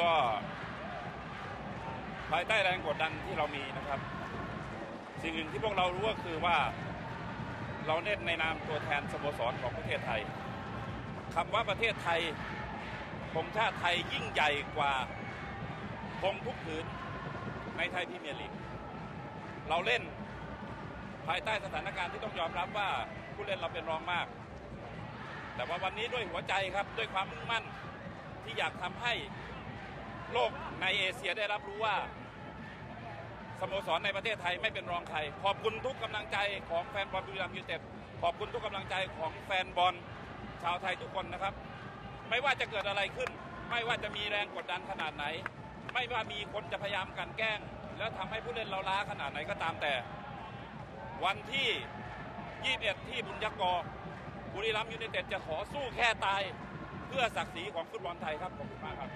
ก็ภายใต้แรงกดดันที่เรามีนะครับ สิ่งหนึ่งที่พวกเรารู้ก็คือว่าเราเล่นในนามตัวแทนสโมสรของประเทศไทยคำว่าประเทศไทยธงชาติไทยยิ่งใหญ่กว่าธงทุกผืนในไทยพรีเมียร์ลีกเราเล่นภายใต้สถานการณ์ที่ต้องยอมรับว่าผู้เล่นเราเป็นรองมาก แต่ว่าวันนี้ด้วยหัวใจครับด้วยความมุ่งมั่นที่อยากทำให้ โลกในเอเชียได้รับรู้ว่าสโมสรในประเทศไทยไม่เป็นรองใคร ขอบคุณทุกกำลังใจของแฟนบอลบุรีรัมย์ยูไนเต็ดขอบคุณทุกกำลังใจของแฟนบอลชาวไทยทุกคนนะครับ ไม่ว่าจะเกิดอะไรขึ้น ไม่ว่าจะมีแรงกดดันขนาดไหน ไม่ว่ามีคนจะพยายามกันแกล้ง แล้วทำให้ผู้เล่นเราล้าขนาดไหนก็ตามแต่ วันที่ 21 ที่บุญยกรบุรีรัมย์ยูไนเต็ดจะขอสู้แค่ตาย เพื่อศักดิ์ศรีของฟุตบอลไทยครับขอบคุณมากครับ